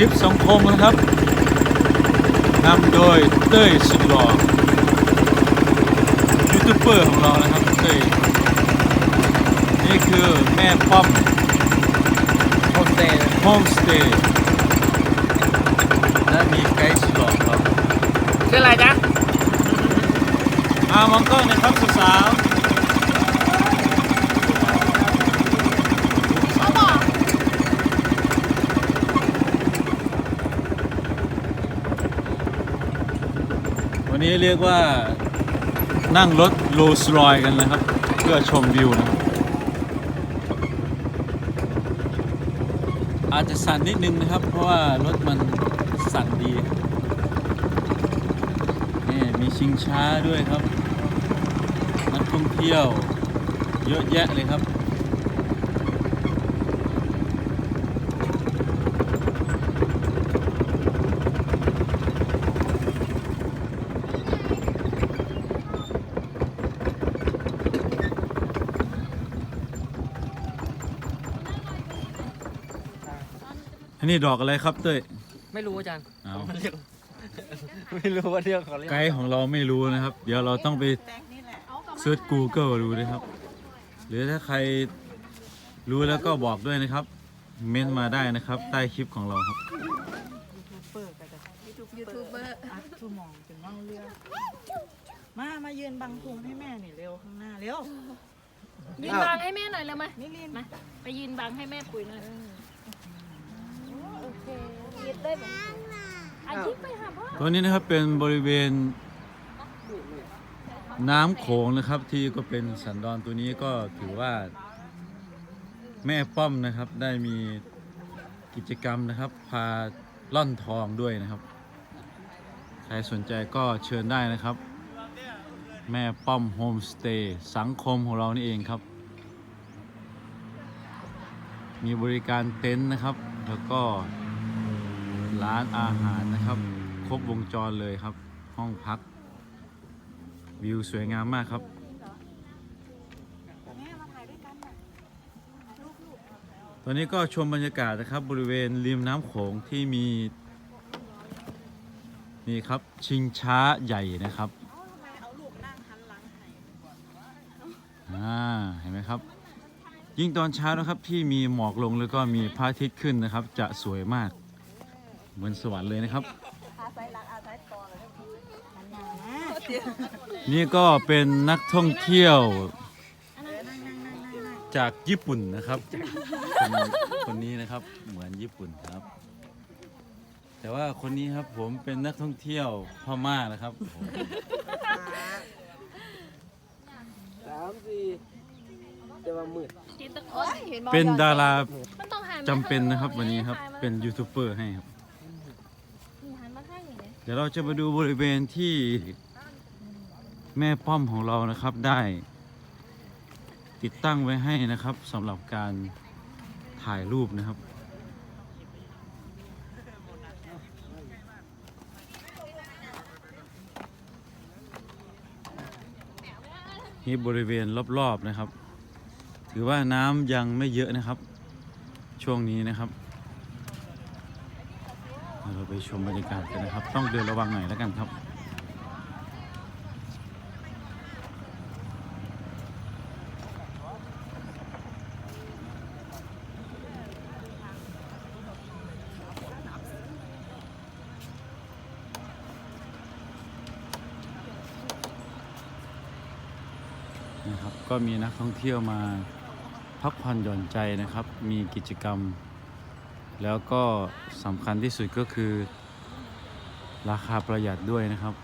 ลิปสังคมนะครับนำโดยเต้ยสุดหล่อยูทูบเบอร์ของเรานะครับเต้ยนี่คือแม่ป้อมโฮมสเตย์โฮมสเตย์และมีไกด์สุดหล่อครับชื่ออะไรจ๊ะอามองกล้องหนะครับสาว วันนี้เรียกว่านั่งรถโรลส์รอยกันนะครับ เพื่อชมวิวนะอาจจะสั่นนิดนึงนะครับ เพราะว่ารถมันสั่นดีนี่มีชิงช้าด้วยครับนักท่องเที่ยวเยอะแยะเลยครับ อันนี้ดอกอะไรครับเต้ยไม่รู้อาจารย์เอาเรียกไม่รู้ว่าเรียกเขาเรียกไกด์ของเราไม่รู้นะครับ เดี๋ยวเราต้องไปเซิร์ช Google ดูนะครับ หรือถ้าใครรู้แล้วก็บอกด้วยนะครับ เม้นต์มาได้นะครับ ใต้คลิปของเราครับเปิดก็จะยูทูบเบอร์อัดชั่วโมองเป็นน่องเรือมา มายืนบังพุงให้แม่หน่อยเร็วข้างหน้าเร็วยืนบังให้แม่หน่อยเลยไหมนี่ลินมาไปยืนบังให้แม่ปุ๋ยหน่อยโอเค ยืดได้ไหมอะยิ้มไปหาพ่อตัวนี้นะครับเป็นบริเวณน้ำโขงนะครับ ที่ก็เป็นสันดอนตัวนี้ก็ถือว่าแม่ป้อมนะครับได้มีกิจกรรมนะครับ พาล่อนทองด้วยนะครับ ใครสนใจก็เชิญได้นะครับ แม่ป้อมโฮมสเตย์สังคมของเรานี่เองครับ มีบริการเต็นท์นะครับ แล้วก็ ร้านอาหารนะครับ ครบวงจรเลยครับ ห้องพัก วิวสวยงามมากครับ ตอนนี้ก็ชมบรรยากาศนะครับ บริเวณริมน้ำโขงที่มี นี่ครับชิงช้าใหญ่นะครับ อ่า เห็นไหมครับ ยิ่งตอนเช้านะครับที่มีหมอกลงแล้วก็มีพระอาทิตย์ขึ้นนะครับ จะสวยมาก เหมือนสวรรค์เลยนะครับ นี่ก็เป็นนักท่องเที่ยว จากญี่ปุ่นนะครับคนคนนี้นะครับเหมือนญี่ปุ่นครับ แต่ว่าคนนี้ครับผมเป็นนักท่องเที่ยวพม่านะครับผมสามสี่จะมามืดจิตตะโกนเห็นบอกเป็นดารามันต้องหันมาจำเป็นนะครับวันนี้ครับถ่ายมาเป็นยูทูบเบอร์ให้ครับ หันมาข้างนี้เลย เดี๋ยวเราจะมาดูบริเวณที่แม่ป้อมของเรานะครับได้ติดตั้งไว้ให้นะครับสำหรับการถ่ายรูปนะครับ นี่บริเวณรอบๆนะครับ ถือว่าน้ำยังไม่เยอะนะครับ ช่วงนี้นะครับ เราไปชมบรรยากาศกันนะครับ ต้องเดินระวังหน่อยแล้วกันครับนะครับก็มีนักท่องเที่ยวมาพักผ่อนหย่อนใจนะครับ มีกิจกรรม แล้วก็สำคัญที่สุดก็คือราคาประหยัดด้วยนะครับ